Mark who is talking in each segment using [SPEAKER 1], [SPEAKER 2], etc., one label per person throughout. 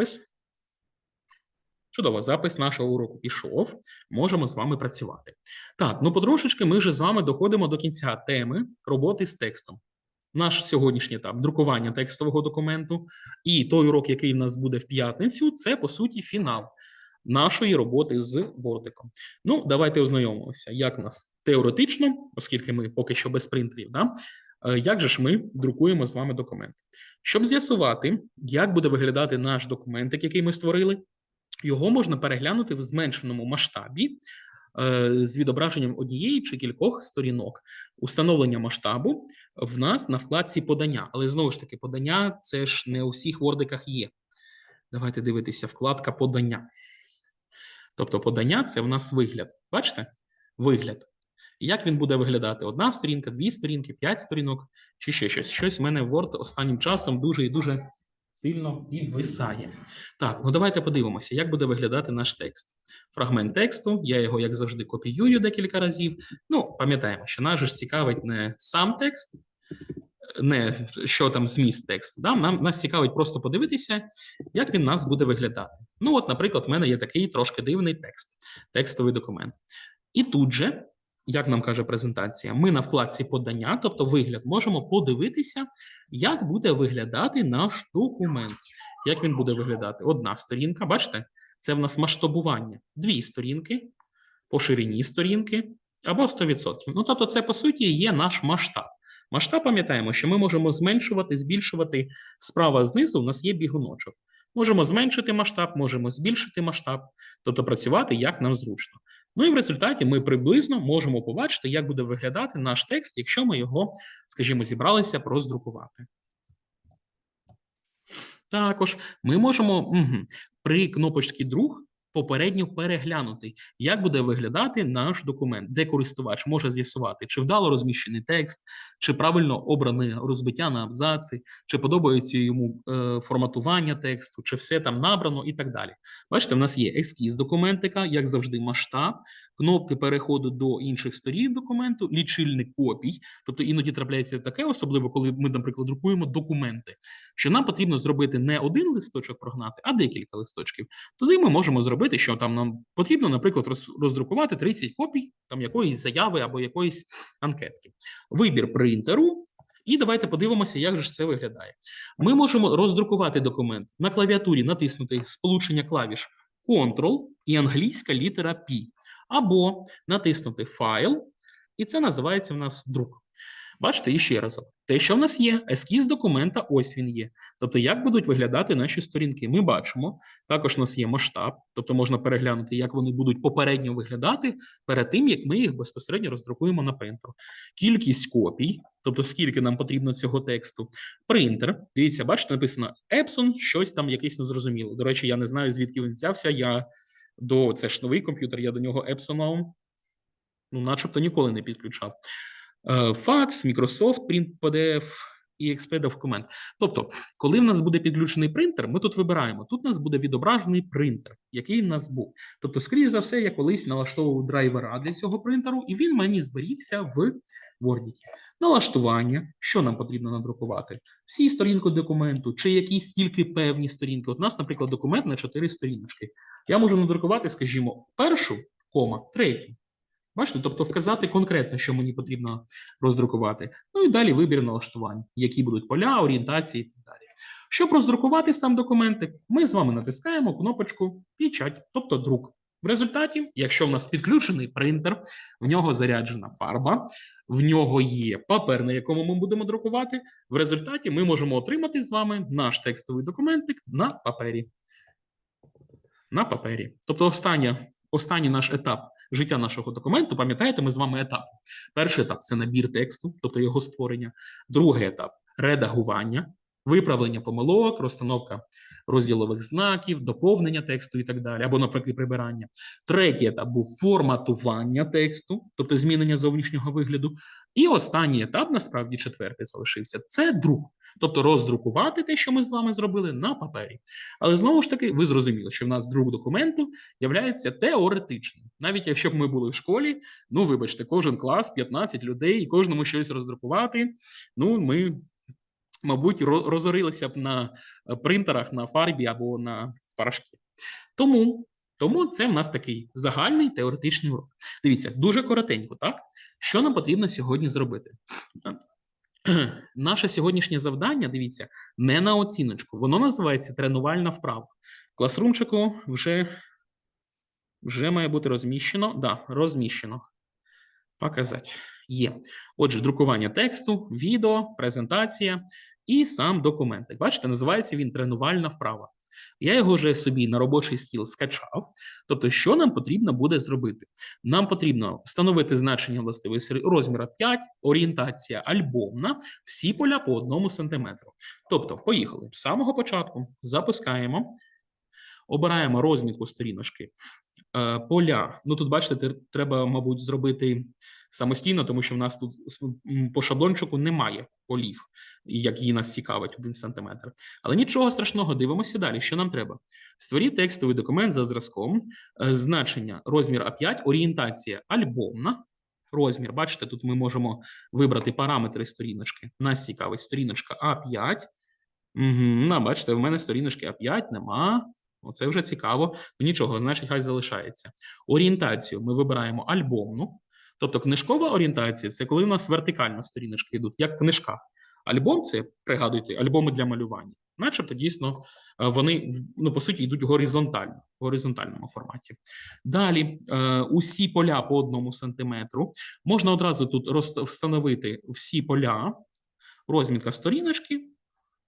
[SPEAKER 1] запис. Чудово, запис нашого уроку пішов. Можемо з вами працювати. Так, ну потрошечки ми вже з вами доходимо до кінця теми роботи з текстом. Наш сьогоднішній етап друкування текстового документу і той урок, який в нас буде в п'ятницю, це по суті фінал нашої роботи з бортиком. Ну, давайте ознайомимося, як в нас теоретично, оскільки ми поки що без принтерів, да? е, як же ж ми друкуємо з вами документ. Щоб з'ясувати, як буде виглядати наш документик, який ми створили, його можна переглянути в зменшеному масштабі е, з відображенням однієї чи кількох сторінок. Установлення масштабу в нас на вкладці подання. Але знову ж таки, подання це ж не у всіх вордиках є. Давайте дивитися, вкладка подання. Тобто подання це в нас вигляд. Бачите? Вигляд. Як він буде виглядати? Одна сторінка, дві сторінки, п'ять сторінок чи ще щось. Щось в мене Word останнім часом дуже і дуже сильно підвисає. Так, ну давайте подивимося, як буде виглядати наш текст. Фрагмент тексту, я його, як завжди, копіюю декілька разів. Ну, пам'ятаємо, що нас ж цікавить не сам текст, не що там зміст тексту. Да? Нам нас цікавить просто подивитися, як він нас буде виглядати. Ну, от, наприклад, в мене є такий трошки дивний текст, текстовий документ. І тут же, як нам каже презентація, ми на вкладці подання, тобто вигляд, можемо подивитися, як буде виглядати наш документ. Як він буде виглядати? Одна сторінка, бачите, це в нас масштабування. Дві сторінки, по ширині сторінки або 100%. Ну, тобто, це по суті є наш масштаб. Масштаб пам'ятаємо, що ми можемо зменшувати, збільшувати справа знизу. У нас є бігуночок. Можемо зменшити масштаб, можемо збільшити масштаб, тобто працювати як нам зручно. Ну і в результаті ми приблизно можемо побачити, як буде виглядати наш текст, якщо ми його, скажімо, зібралися роздрукувати. Також ми можемо угу, при кнопочці друг попередньо переглянути, як буде виглядати наш документ, де користувач може з'ясувати, чи вдало розміщений текст, чи правильно обране розбиття на абзаци, чи подобається йому е, форматування тексту, чи все там набрано і так далі. Бачите, в нас є ескіз документика, як завжди, масштаб, кнопки переходу до інших сторін документу, лічильник копій. Тобто іноді трапляється таке, особливо коли ми, наприклад, друкуємо документи, що нам потрібно зробити не один листочок прогнати, а декілька листочків. Тоді ми можемо зробити робити, що там нам потрібно, наприклад, роздрукувати 30 копій там якоїсь заяви або якоїсь анкетки. Вибір принтеру. І давайте подивимося, як же це виглядає. Ми можемо роздрукувати документ на клавіатурі, натиснути сполучення клавіш Ctrl і англійська літера P, або натиснути Файл, і це називається в нас друк. Бачите, і ще разом. Те, що в нас є, ескіз документа, ось він є. Тобто, як будуть виглядати наші сторінки, ми бачимо. Також у нас є масштаб, тобто можна переглянути, як вони будуть попередньо виглядати перед тим, як ми їх безпосередньо роздрукуємо на принтер. Кількість копій, тобто скільки нам потрібно цього тексту. Принтер. Дивіться, бачите, написано Epson, щось там якесь незрозуміло. До речі, я не знаю, звідки він взявся. Я до це ж новий комп'ютер, я до нього Epson, ну, начебто ніколи не підключав. Е, факс, Microsoft Print PDF і Exped Document. Тобто, коли в нас буде підключений принтер, ми тут вибираємо. Тут у нас буде відображений принтер, який в нас був. Тобто, скоріш за все, я колись налаштовував драйвера для цього принтеру, і він мені зберігся в Word. Налаштування, що нам потрібно надрукувати? Всі сторінки документу, чи якісь тільки певні сторінки. От у нас, наприклад, документ на 4 сторіночки. Я можу надрукувати, скажімо, першу, кома, третю. Бачите, тобто вказати конкретно, що мені потрібно роздрукувати. Ну і далі вибір налаштувань, які будуть поля, орієнтації і так далі. Щоб роздрукувати сам документик, ми з вами натискаємо кнопочку Печать, тобто друк. В результаті, якщо в нас підключений принтер, в нього заряджена фарба, в нього є папер, на якому ми будемо друкувати. В результаті ми можемо отримати з вами наш текстовий документик на папері. На папері. Тобто, останній, останній наш етап життя нашого документу, пам'ятаєте, ми з вами етап. Перший етап це набір тексту, тобто його створення. Другий етап редагування, виправлення помилок, розстановка розділових знаків, доповнення тексту і так далі, або, наприклад, прибирання. Третій етап був форматування тексту, тобто змінення зовнішнього вигляду. І останній етап, насправді, четвертий залишився це друк, тобто роздрукувати те, що ми з вами зробили на папері. Але знову ж таки, ви зрозуміли, що в нас друк документу є теоретичним. Навіть якщо б ми були в школі, ну вибачте, кожен клас, 15 людей, і кожному щось роздрукувати. Ну, ми мабуть, розорилися б на е, принтерах, на фарбі або на порошки. Тому, тому це в нас такий загальний теоретичний урок. Дивіться, дуже коротенько, так? Що нам потрібно сьогодні зробити? Наше сьогоднішнє завдання, дивіться, не на оціночку. Воно називається тренувальна вправа. Класрумчику вже, вже має бути розміщено. Да, розміщено. Показати. Є. Отже, друкування тексту, відео, презентація і сам документ. Як бачите, називається він тренувальна вправа. Я його вже собі на робочий стіл скачав. Тобто, що нам потрібно буде зробити? Нам потрібно встановити значення властивості розміра 5, орієнтація альбомна, всі поля по одному сантиметру. Тобто, поїхали. З самого початку запускаємо, обираємо розмітку сторіночки, поля. Ну тут, бачите, треба, мабуть, зробити самостійно, тому що в нас тут по шаблончику немає полів, як її нас цікавить, 1 сантиметр. Але нічого страшного, дивимося далі. Що нам треба? Створіть текстовий документ за зразком, е, значення розмір А5, орієнтація альбомна. Розмір, бачите, тут ми можемо вибрати параметри сторіночки. Нас цікавить сторіночка А5. Угу, ну, бачите, в мене сторіночки А5 нема. Оце вже цікаво. Ну нічого, значить, хай залишається. Орієнтацію ми вибираємо альбомну. Тобто книжкова орієнтація це коли у нас вертикально сторіночки йдуть, як книжка. Альбом це, пригадуйте, альбоми для малювання. Начебто дійсно е, вони ну, по суті йдуть горизонтально, в горизонтальному форматі. Далі е, усі поля по одному сантиметру. Можна одразу тут встановити всі поля, розмітка сторіночки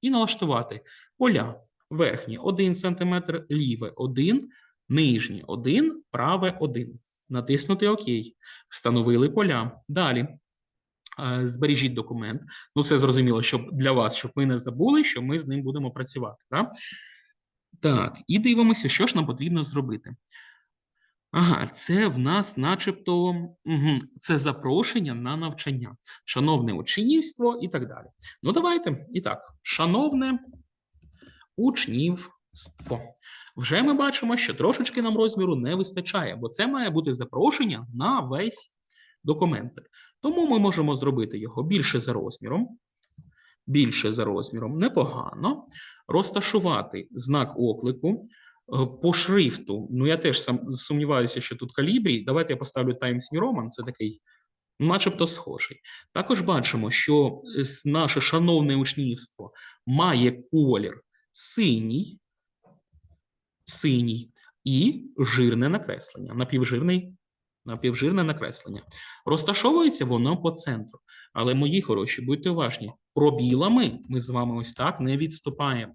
[SPEAKER 1] і налаштувати поля верхнє 1 см, ліве 1, нижнє 1, праве 1. Натиснути ОК. Встановили поля. Далі е, збережіть документ. Ну, це зрозуміло, щоб для вас, щоб ви не забули, що ми з ним будемо працювати. Да? Так, і дивимося, що ж нам потрібно зробити. Ага, це в нас, начебто, угу, це запрошення на навчання, шановне учнівство і так далі. Ну, давайте. І так, шановне учнівство. Вже ми бачимо, що трошечки нам розміру не вистачає, бо це має бути запрошення на весь документ. Тому ми можемо зробити його більше за розміром. Більше за розміром непогано. Розташувати знак оклику е, по шрифту. Ну, я теж сам сумніваюся, що тут калібрі. Давайте я поставлю Times New Roman, це такий, начебто, схожий. Також бачимо, що е, наше шановне учнівство має колір синій, синій і жирне накреслення, напівжирний, напівжирне накреслення. Розташовується воно по центру. Але, мої хороші, будьте уважні, пробілами ми з вами ось так не відступаємо.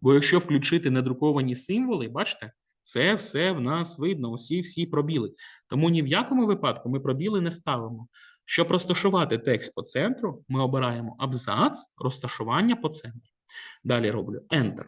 [SPEAKER 1] Бо якщо включити недруковані символи, бачите, це все в нас видно, усі всі пробіли. Тому ні в якому випадку ми пробіли не ставимо. Щоб розташувати текст по центру, ми обираємо абзац, розташування по центру. Далі роблю Enter.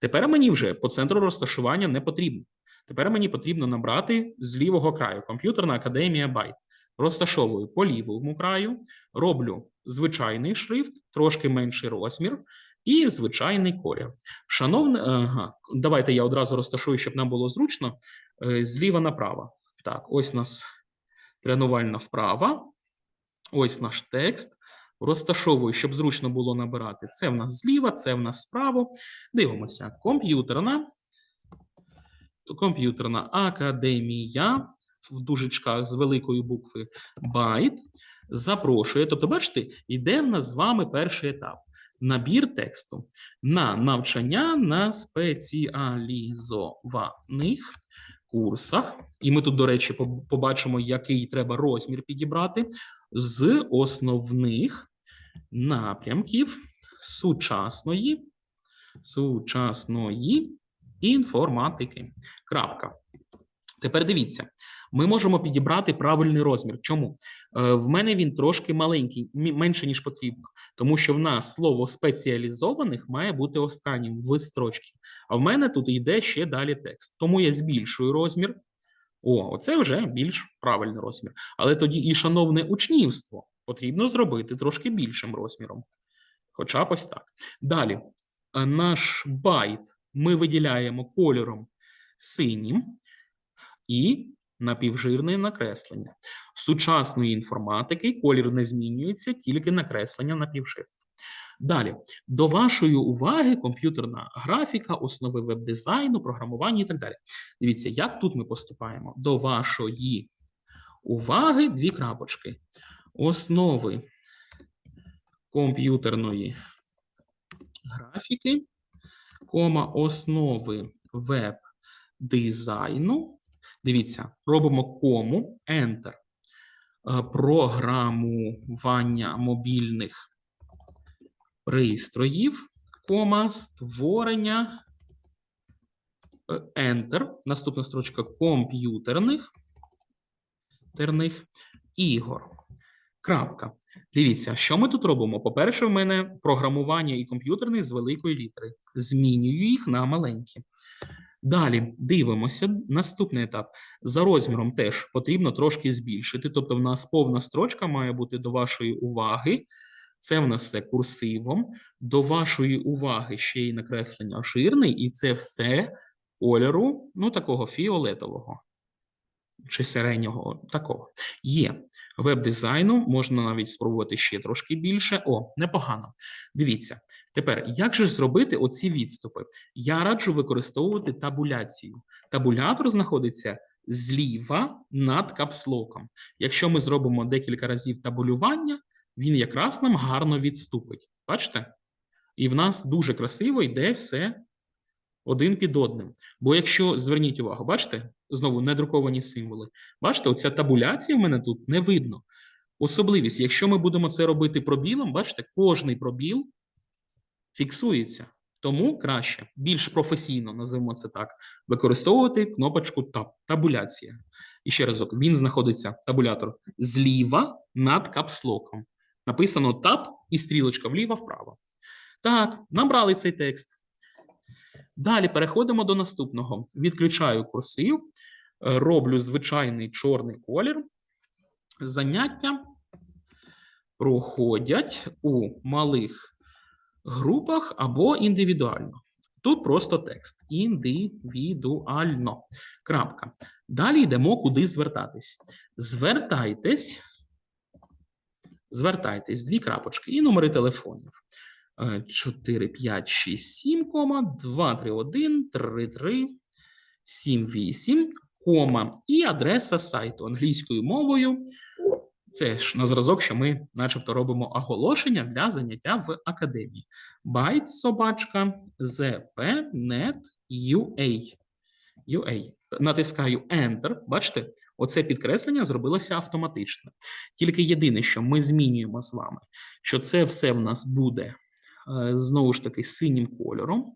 [SPEAKER 1] Тепер мені вже по центру розташування не потрібно. Тепер мені потрібно набрати з лівого краю комп'ютерна академія Байт. Розташовую по лівому краю, роблю звичайний шрифт, трошки менший розмір і звичайний колір. Шановне, ага, давайте я одразу розташую, щоб нам було зручно. е, Зліва направо. Так, ось у нас тренувальна вправа. Ось наш текст. Розташовую, щоб зручно було набирати. Це в нас зліва, це в нас справа. Дивимося. Комп'ютерна. Комп'ютерна академія в дужечках з великої букви байт запрошує. Тобто, бачите, йде в нас з вами перший етап. Набір тексту на навчання на спеціалізованих курсах. І ми тут, до речі, побачимо, який треба розмір підібрати з основних напрямків сучасної, сучасної інформатики. Крапка. Тепер дивіться, ми можемо підібрати правильний розмір. Чому? Е, В мене він трошки маленький, менше, ніж потрібно, тому що в нас слово спеціалізованих має бути останнім в строчці. А в мене тут йде ще далі текст. Тому я збільшую розмір. О, оце вже більш правильний розмір. Але тоді і шановне учнівство потрібно зробити трошки більшим розміром. Хоча б ось так. Далі, наш байт ми виділяємо кольором синім і напівжирне накреслення. Сучасної інформатики колір не змінюється, тільки накреслення напівжирне. Далі, до вашої уваги комп'ютерна графіка, основи веб-дизайну, програмування і так далі. Дивіться, як тут ми поступаємо. До вашої уваги дві крапочки. Основи комп'ютерної графіки, кома, основи веб-дизайну. Дивіться, робимо кому, Enter. Е, Програмування мобільних пристроїв, кома, створення, е, Enter. Наступна строчка комп'ютерних терних ігор. Крапка. Дивіться, що ми тут робимо? По-перше, в мене програмування і комп'ютерний з великої літери. Змінюю їх на маленькі. Далі дивимося. Наступний етап. За розміром теж потрібно трошки збільшити. Тобто, в нас повна строчка має бути до вашої уваги. Це в нас все курсивом. До вашої уваги ще й накреслення жирний, і це все кольору, ну, такого фіолетового чи сиренього такого. Є веб-дизайну, можна навіть спробувати ще трошки більше. О, непогано. Дивіться. Тепер, як же зробити оці відступи? Я раджу використовувати табуляцію. Табулятор знаходиться зліва над капслоком. Якщо ми зробимо декілька разів табулювання, він якраз нам гарно відступить. Бачите? І в нас дуже красиво йде все один під одним. Бо якщо зверніть увагу, бачите, знову недруковані символи. Бачите, оця табуляція в мене тут не видно. Особливість, якщо ми будемо це робити пробілом, бачите, кожний пробіл фіксується. Тому краще, більш професійно, називаємо це так, використовувати кнопочку Tab, табуляція. І ще разок, він знаходиться, табулятор, зліва над капслоком. Написано Tab і стрілочка вліво-вправо. Так, набрали цей текст. Далі переходимо до наступного. Відключаю курсив, е, роблю звичайний чорний колір. Заняття проходять у малих групах або індивідуально. Тут просто текст. Індивідуально. Крапка. Далі йдемо, куди звертатись. Звертайтесь. Звертайтесь, дві крапочки і номери телефонів. 4, 5, 6, 7, 2, 3, 1, 3, 3, 7, 8, кома і адреса сайту англійською мовою. Це ж на зразок, що ми начебто робимо оголошення для заняття в академії. Byte собачка zp.net.ua. UA. Натискаю Enter. Бачите, оце підкреслення зробилося автоматично. Тільки єдине, що ми змінюємо з вами, що це все в нас буде Е, знову ж таки синім кольором.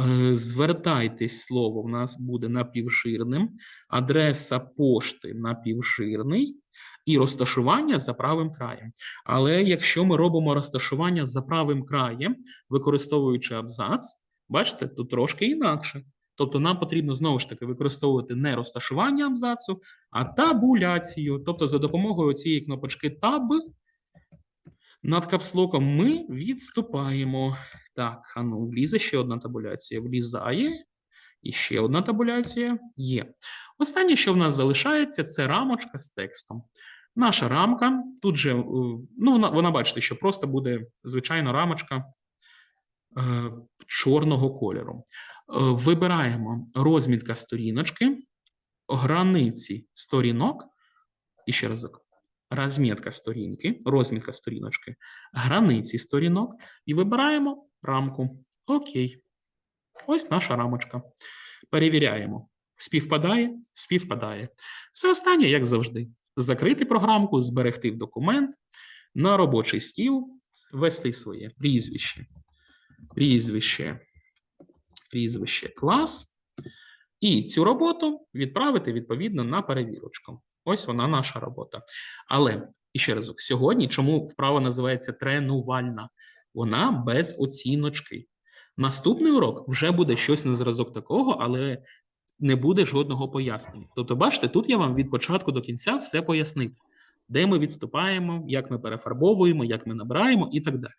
[SPEAKER 1] Е, звертайтесь слово, в нас буде напівжирним, адреса пошти напівжирний і розташування за правим краєм. Але якщо ми робимо розташування за правим краєм, використовуючи абзац, бачите, тут трошки інакше. Тобто нам потрібно знову ж таки використовувати не розташування абзацу, а табуляцію. Тобто, за допомогою цієї кнопочки Tab над капслоком ми відступаємо. Так, а ну, влізе ще одна табуляція. Влізає. І ще одна табуляція є. Останнє, що в нас залишається, це рамочка з текстом. Наша рамка. Тут же, е, ну, вона, вона бачите, що просто буде звичайна рамочка е, чорного кольору. Е, вибираємо розмітка сторіночки, границі сторінок. І ще разок розмітка сторінки, розмітка сторіночки, границі сторінок і вибираємо рамку. Окей. Ось наша рамочка. Перевіряємо. Співпадає, співпадає. Все останнє, як завжди, закрити програмку, зберегти в документ, на робочий стіл, ввести своє прізвище, прізвище, прізвище клас. І цю роботу відправити відповідно на перевірочку. Ось вона наша робота. Але і ще разок, сьогодні, чому вправа називається тренувальна? Вона без оціночки. Наступний урок вже буде щось на зразок такого, але не буде жодного пояснення. Тобто, бачите, тут я вам від початку до кінця все пояснив, де ми відступаємо, як ми перефарбовуємо, як ми набираємо і так далі.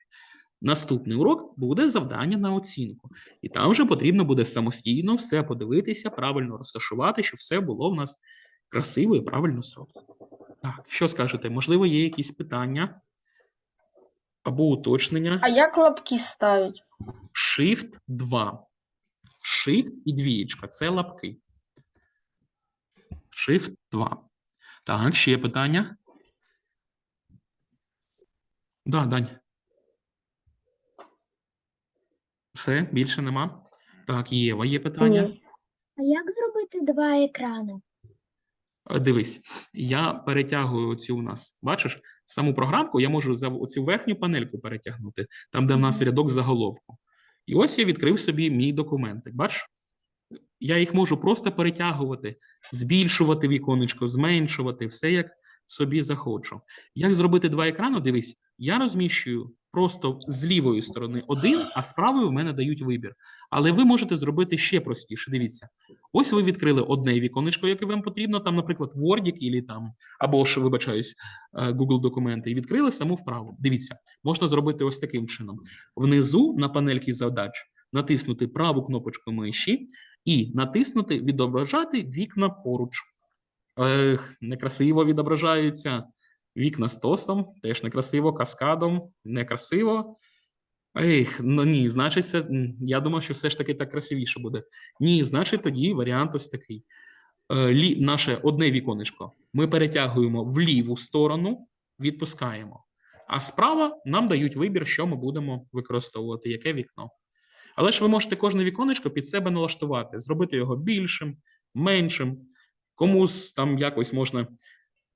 [SPEAKER 1] Наступний урок буде завдання на оцінку, і там вже потрібно буде самостійно все подивитися, правильно розташувати, щоб все було в нас красиво і правильно зроблено. Так, що скажете? Можливо, є якісь питання? або уточнення.
[SPEAKER 2] А як лапки ставить?
[SPEAKER 1] Shift 2. Shift і двієчка це лапки. Shift 2. Так, ще є питання. Да, Дань. Все, більше нема. Так, Єва, є питання.
[SPEAKER 3] А як зробити два екрани?
[SPEAKER 1] Е, Дивись, я перетягую оцю у нас, бачиш, саму програмку я можу за оцю верхню панельку перетягнути, там, де в нас рядок заголовку. І ось я відкрив собі мій документик. Бачиш? Я їх можу просто перетягувати, збільшувати віконечко, зменшувати, все як собі захочу. Як зробити два екрани? Дивись, я розміщую просто з лівої сторони один, а з правої в мене дають вибір. Але ви можете зробити ще простіше. Дивіться, Ось ви відкрили одне віконечко, яке вам потрібно, там, наприклад, Word там, або ж, вибачаюсь, е, Google документи, і відкрили саму вправу. Дивіться, можна зробити ось таким чином. Внизу на панельці задач натиснути праву кнопочку миші і натиснути відображати вікна поруч. Ех, некрасиво відображаються вікна стосом, теж некрасиво, каскадом, некрасиво. Ех, ну ні, значить, це, я думав, що все ж таки так красивіше буде. Ні, значить, тоді варіант ось такий. Е, лі, наше одне віконечко ми перетягуємо в ліву сторону, відпускаємо. А справа нам дають вибір, що ми будемо використовувати, яке вікно. Але ж ви можете кожне віконечко під себе налаштувати, зробити його більшим, меншим. Комусь там якось можна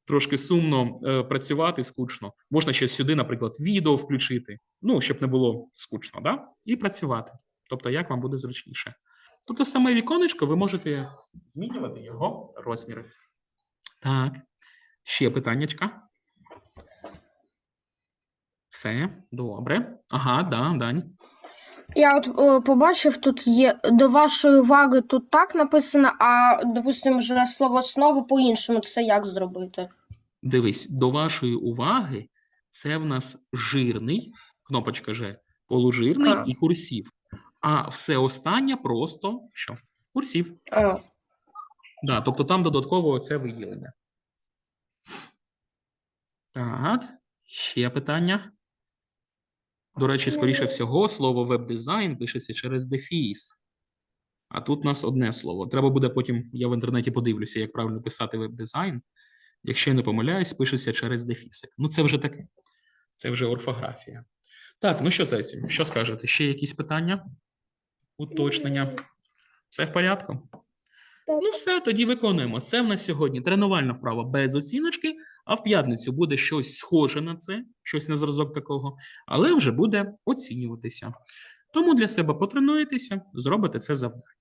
[SPEAKER 1] трошки сумно е, працювати, скучно. Можна ще сюди, наприклад, відео включити, ну, щоб не було скучно, да? і працювати. Тобто, як вам буде зручніше. Тобто, саме віконечко ви можете змінювати його розміри. Так, ще питаннячка. Все, добре. Ага, да, Дань.
[SPEAKER 2] Я от е, побачив, тут є до вашої уваги тут так написано, а допустимо, вже слово основи по-іншому. Це як зробити?
[SPEAKER 1] Дивись, до вашої уваги, це в нас жирний, кнопочка Ж, полужирний
[SPEAKER 2] А.
[SPEAKER 1] і курсів. А все останнє просто що? Курсів.
[SPEAKER 2] А,
[SPEAKER 1] Да, тобто там додатково це виділення. Так, ще питання. До речі, скоріше всього, слово веб-дизайн пишеться через дефіс. А тут у нас одне слово. Треба буде потім, я в інтернеті подивлюся, як правильно писати веб-дизайн. Якщо я не помиляюсь, пишеться через дефісик. Ну, це вже таке. Це вже орфографія. Так, ну що, Зайці, що скажете? Ще якісь питання? Уточнення? Все в порядку? Ну, все, тоді виконуємо. Це в нас сьогодні тренувальна вправа без оціночки, а в п'ятницю буде щось схоже на це, щось на зразок такого, але вже буде оцінюватися. Тому для себе потренуєтеся, зробите це завдання.